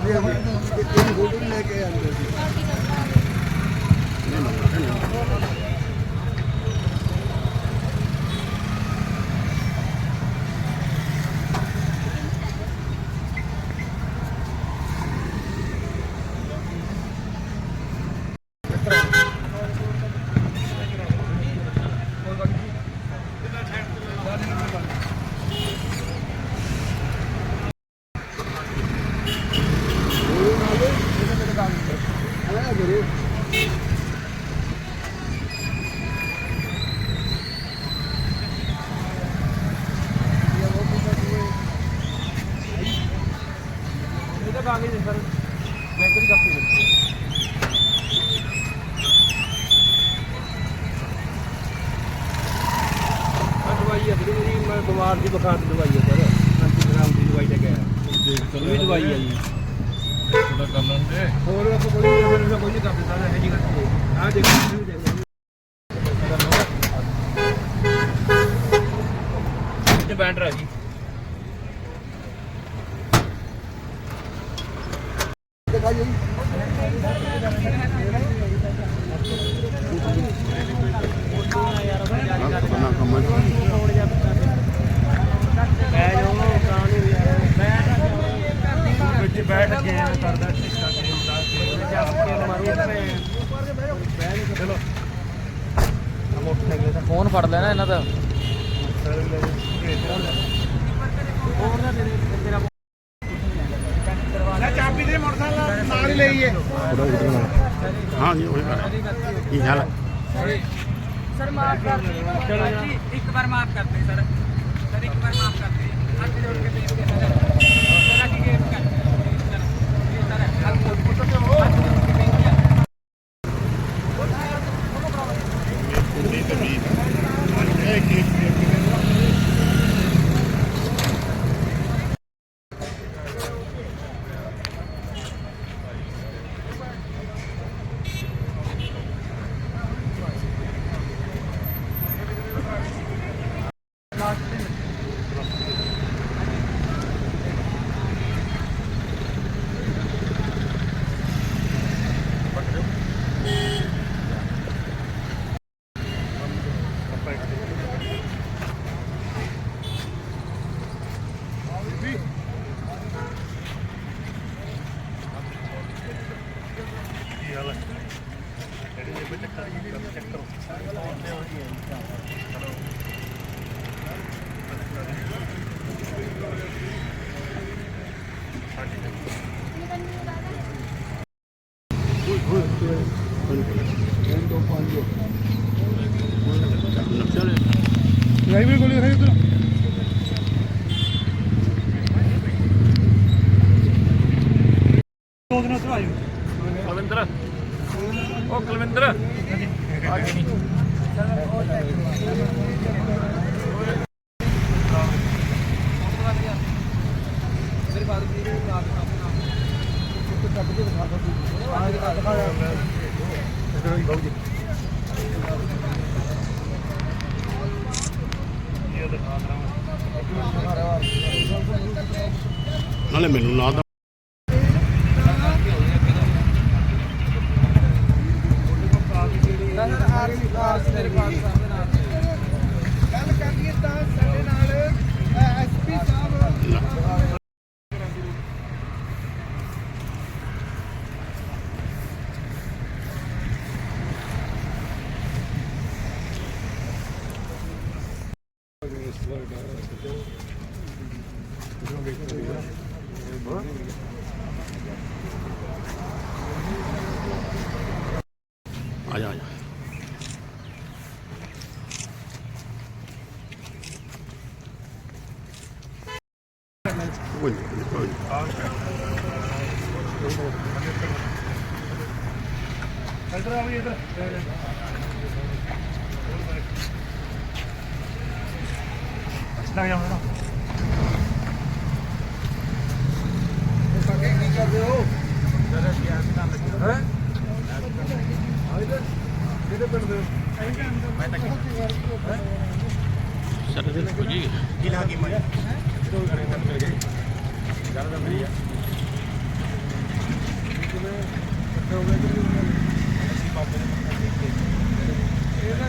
ਕਰਦੇ ਆ ਇਹ ਫੋਟੋ ਲੈ ਕੇ ਆਉਂਦੇ ਸੀ ਗੁਰੂ ਇਹਦਾ ਕਾਗਜ਼ ਹੈ ਸਰ ਬੈਂਕ ਦੀ ਕਾਪੀ ਆ ਦਵਾਈ ਹੈ ਜਿਹੜੀ ਮੇਰੀ ਮੈਂ ਬਿਮਾਰ ਦੀ ਬੁਖਾਰ ਦੀ ਦਵਾਈ ਹੈ ਸਰ। ਐਂਟੀਗ੍ਰਾਮ ਦੀ ਦਵਾਈ ਲੈ ਕੇ ਆਇਆ। ਇਹ ਦਵਾਈ ਹੈ ਜੀ। ਕਰ ਲੈਂਦੇ। ਹੋਰ ਕੋਈ ਕੋਈ ਨਹੀਂ ਕਰਦੇ ਸਰ ਇਹ ਜੀ ਗੱਲ ਆ ਦੇਖੋ ਤੁਸੀਂ ਵੀ ਦੇਖ ਲਓ ਇਹ ਬੈਂਡਰ ਹੈ ਜੀ ਦਿਖਾਈਏ ਜੀ ਨਾ ਕਮਨ ਮੈਂ ਜੋ ਤਾਂ ਨਹੀਂ ਯਾਰ ਮੈਂ ਵਿੱਚ ਬੈਠ ਕੇ ਕਰਦਾ ਟਿਕਾ ਕੇ ਜੱਸ ਕੇ ਮਾਰੂ ਤੇ ਚਲੋ ਫੋਨ ਫੜ ਲੈਣਾ ਇਹਨਾਂ ਦਾ। ਹਾਂ ਜੀ ਉਹੀ ਕਰ ਇਹ ਹਾਲ ਸਰ ਮਾਫ ਕਰ ਦਿਓ। ਇੱਕ ਵਾਰ ਮਾਫ ਕਰ ਦਿਓ ਸਰ। ਸਰ ਇੱਕ ਵਾਰ ਮਾਫ ਕਰ ਦਿਓ। ਹੱਥ ਜੋੜ ਕੇ ਬੇਨਤੀ ਹੈ ਸਰ। ਸਰ ਕਰ ਸਰ ਸਰ ਹੱਥ ਜੋੜ ਕੇ ਡਰਾਈਵਰ ਕੋਲ ਦਿਖਾਈ ਉਧਰ। ਦੋ ਦਿਨਾਂ ਤੋਂ ਆਇਓ ਕੁਲਵਿੰਦਰ। ਉਹ ਕੁਲਵਿੰਦਰ। ਆ ਗਈ ਮੇਰੇ ਬਾਅਦ ਵੀ ਨੂੰ ਆਪਣਾ ਇੱਕ ਟੱਪ ਕੇ ਦਿਖਾ ਦੋ ਆਹ ਦਿਖਾ ਦਿਖਾਇਆ ਇਧਰ ਹੀ ਬਾਬੂ ਜੀ ਇਹ ਦਿਖਾ ਦਰਾਂ ਨਾਲੇ ਮੈਨੂੰ ਨਾ ਤਾਂ ਸਰ ਆ ਰਹੀ ਕਾਰ ਮੇਰੇ ਪਾਸ ਸਾਹਿਬ ਦੇ ਨਾਲ ਗੱਲ ਕਰੀਏ ਤਾਂ ਸਾਡੇ ਨਾਲ ਐਸਪੀ ਸਾਹਿਬ ਆ ਜਾ ਆ ਜਾ ਕੋਈ ਨਹੀਂ ਕੋਈ ਇਧਰ ਆ ਵੀ ਇਧਰ ਅੱਛਾ ਗਿਆ ਮੇਰਾ ਕੀ ਕਰਦੇ ਹੋ? ਹੈ? ਕਿਹੜੇ ਪਿੰਡ ਦੇ ਸਰ ਦੇ ਕੋਈ ਜੀ ਕੀ ਲਾ ਕੀ ਮੈਂ ਨੇ ਇਕੱਠੇ ਹੋ ਗਏ ਅਸੀਂ ਬਾਬੇ ਦੇ ਮੱਥਾ ਟੇਕ ਕੇ ਇਹ ਤਾਂ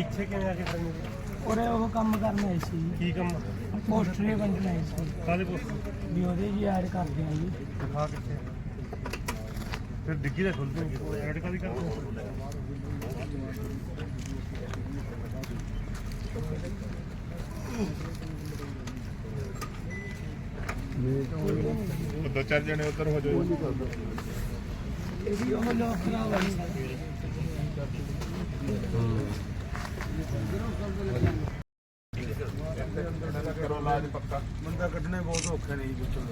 ਇੱਥੇ ਕਿਵੇਂ ਆ ਕੇ ਤੈਨੂੰ ਉਹਨੇ ਉਹ ਕੰਮ ਕਰਨਾ ਆਏ ਸੀ। ਕੀ ਕੰਮ? ਪੋਸਟਰੇ ਵੰਡਣਾ ਆਏ ਸੀ। ਕਾਹਦੇ ਪੁੱਤ ਵੀ ਉਹਦੇ ਜੀ ਐਡ ਕਰਦੇ ਆ ਜੀ। ਦਿਖਾ ਕਿੱਥੇ ਫਿਰ ਡਿੱਗੀ ਦਾ ਖੁੱਲ ਜੂਗੀ ਐਡ ਕਾਦੀ ਕਰਦੇ ਦੋ ਚਾਰ ਜਣੇ ਉੱਧਰ ਹੋ ਜਾਓ। ਇਹ ਵੀ ਉਹ ਲੋਕ ਖਰਾਬ ਆ ਜੀ। ਕਰੋ ਲਾਜ ਪੱਕਾ ਬੰਦਾ ਕੱਢਣੇ ਬਹੁਤ ਔਖੇ ਨੇ ਜੀ ਵਿੱਚੋਂ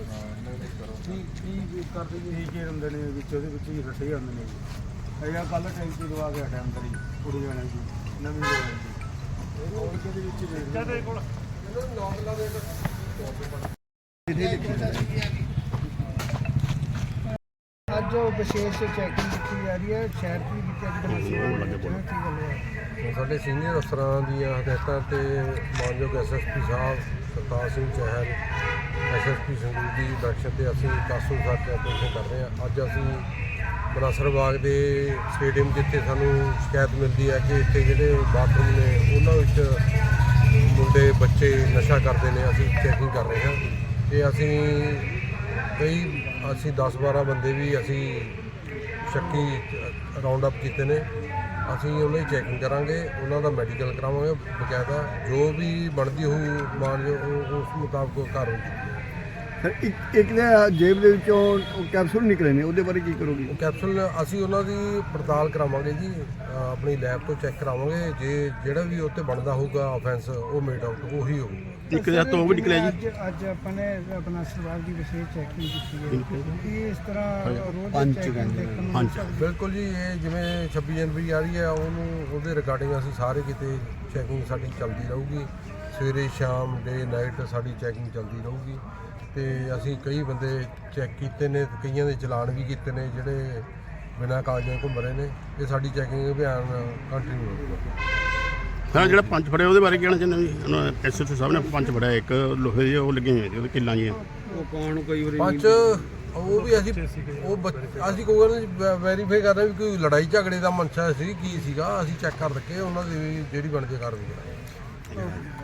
ਕੀ ਕੀ ਕਰਦੇ ਜੀ ਕੀ ਹੁੰਦੇ ਨੇ ਵਿੱਚ ਉਹਦੇ ਵਿੱਚ ਹੀ ਰੱਟੇ ਜਾਂਦੇ ਨੇ ਜੀ। ਅਜਾ ਕੱਲ ਟੈਂਕੀ ਦਵਾ ਕੇ ਹਟਿਆ ਅੰਦਰ ਹੀ ਕੁੜੀ ਵਾਲਿਆਂ ਦੀ ਨਵੀਂ ਦਵਾ ਜੀ। ਉਹ ਕਿਹਦੇ ਵਿੱਚ ਹੀ ਦੇਖ ਤੇਰੇ ਕੋਲ? ਅੱਜ ਉਹ ਵਿਸ਼ੇਸ਼ ਚੈਕਿੰਗ ਕੀਤੀ ਜਾ ਰਹੀ ਹੈ ਸ਼ਹਿਰ ਦੀ ਵੀ ਚੈੱਕ ਕਰਨੀ ਕੀ ਗੱਲ ਹੈ। ਸਾਡੇ ਸੀਨੀਅਰ ਅਫਸਰਾਂ ਦੀਆਂ ਹਦਾਇਤਾਂ ਤੇ ਮਾਨਯੋਗ ਐਸਐਸਪੀ ਸਾਹਿਬ ਸਰਤਾਜ ਸਿੰਘ ਚਹਿਲ ਐਸਐਸਪੀ ਸੰਗਰੂਰ ਦੀ ਡਾਇਰੈਕਸ਼ਨ ਤੇ ਅਸੀਂ ਕਾਸੂ ਸਾਹਿਬ ਤੇ ਆਪਰੇਸ਼ਨ ਕਰ ਰਹੇ ਹਾਂ। ਅੱਜ ਅਸੀਂ ਬਨਾਸਰ ਬਾਗ ਦੇ ਸਟੇਡੀਅਮ ਜਿੱਥੇ ਸਾਨੂੰ ਸ਼ਿਕਾਇਤ ਮਿਲਦੀ ਹੈ ਕਿ ਇੱਥੇ ਜਿਹੜੇ ਬਾਥਰੂਮ ਨੇ ਉਹਨਾਂ ਵਿੱਚ ਮੁੰਡੇ ਬੱਚੇ ਨਸ਼ਾ ਕਰਦੇ ਨੇ ਅਸੀਂ ਚੈਕਿੰਗ ਕਰ ਰਹੇ ਹਾਂ। ਤੇ ਅਸੀਂ ਕਈ ਅਸੀਂ 10 12 ਬੰਦੇ ਵੀ ਅਸੀਂ ਸ਼ੱਕੀ ਰਾਉਂਡ ਅਪ ਕੀਤੇ ਨੇ। ਅਸੀਂ ਉਹਨਾਂ ਦੀ ਚੈਕਿੰਗ ਕਰਾਂਗੇ, ਉਹਨਾਂ ਦਾ ਮੈਡੀਕਲ ਕਰਾਵਾਂਗੇ। ਬਕਾਇਦਾ ਜੋ ਵੀ ਬਣਦੀ ਹੋਊ ਮਾਨ ਜੋ ਉਸ ਮੁਤਾਬਕ ਘਰ ਇੱਕ ਇੱਕ ਦੇ ਜੇਬ ਦੇ ਵਿੱਚੋਂ ਉਹ ਕੈਪਸੂਲ ਨਿਕਲੇ ਨੇ ਉਹਦੇ ਬਾਰੇ ਕੀ ਕਰੋਗੇ? ਉਹ ਕੈਪਸੂਲ ਅਸੀਂ ਉਹਨਾਂ ਦੀ ਪੜਤਾਲ ਕਰਾਵਾਂਗੇ ਜੀ ਆਪਣੀ ਲੈਬ ਤੋਂ ਚੈੱਕ ਕਰਾਵਾਂਗੇ ਜੇ ਜਿਹੜਾ ਵੀ ਉੱਤੇ ਬਣਦਾ ਹੋਊਗਾ ਆਫੈਂਸ ਉਹ ਮੇਡ ਆਊਟ ਉਹੀ ਹੋਊਗਾ। ਇੱਕ ਦੇ ਉਹ ਵੀ ਨਿਕਲਿਆ ਜੀ। ਅੱਜ ਅੱਜ ਆਪਾਂ ਨੇ ਆਪਣਾ ਸਰਵਾਰ ਦੀ ਵਿਸ਼ੇਸ਼ ਚੈਕਿੰਗ ਕੀਤੀ ਹੈ। ਕੀ ਇਸ ਤਰ੍ਹਾਂ ਰੋਜ਼ ਪੰਜ ਨੂੰ ਪੰਜ। ਬਿਲਕੁਲ ਜੀ ਇਹ ਜਿਵੇਂ 26 ਜਨਵਰੀ ਆ ਰਹੀ ਹੈ ਉਹਨੂੰ ਉਹਦੇ ਰਿਗਾਰਡਿੰਗ ਅਸੀਂ ਸਾਰੇ ਕਿਤੇ ਚੈਕਿੰਗ ਸਾਡੀ ਚੱਲਦੀ ਰਹੂਗੀ। ਸਵੇਰੇ ਸ਼ਾਮ ਡੇ ਨਾਈਟ ਸਾਡੀ ਚੈਕਿੰਗ ਚੱਲਦੀ ਰਹੂਗੀ ਤੇ ਅਸੀਂ ਕਈ ਬੰਦੇ ਚੈੱਕ ਕੀਤੇ ਨੇ ਤੇ ਕਈਆਂ ਦੇ ਚਲਾਨ ਵੀ ਕੀਤੇ ਨੇ ਜਿਹੜੇ ਬਿਨਾਂ ਕਾਗਜ਼ਾਂ ਘੁੰਮ ਰਹੇ ਨੇ। ਇਹ ਸਾਡੀ ਚੈਕਿੰਗ ਅਭਿਆਨ ਕੰਟੀਨਿਊ ਰਹੂਗਾ ਹਾਂ ਜਿਹੜਾ ਪੰਜ ਫੜਿਆ ਉਹਦੇ ਬਾਰੇ ਕਹਿਣਾ ਚਾਹੁੰਦੇ ਵੀ ਉਹਨਾਂ ਐਸਐਸਓ ਸਾਹਿਬ ਨੇ ਪੰਜ ਫੜਿਆ ਇੱਕ ਲੋਹੇ ਦੇ ਉਹ ਲੱਗੇ ਹੋਏ ਸੀ ਉਹਦੇ ਕਿੱਲਾਂ ਜੀਆਂ। ਉਹ ਕੌਣ ਕਈ ਵਾਰੀ ਪੰਜ ਉਹ ਵੀ ਅਸੀਂ ਉਹ ਬੱਚ- ਅਸੀਂ ਕੋਈ ਗੱਲ ਨਹੀਂ ਵੈਰੀਫਾਈ ਕਰ ਰਹੇ ਵੀ ਕੋਈ ਲੜਾਈ ਝਗੜੇ ਦਾ ਮਨਸ਼ਾ ਸੀ ਕੀ ਸੀਗਾ ਅਸੀਂ ਚੈੱਕ ਕਰ ਰੱਖੇ ਉਹਨਾਂ ਦੀ ਵੀ ਜਿਹੜੀ ਬਣਦੀ ਕਾਰਵਾਈ ਕਰਾਂਗੇ।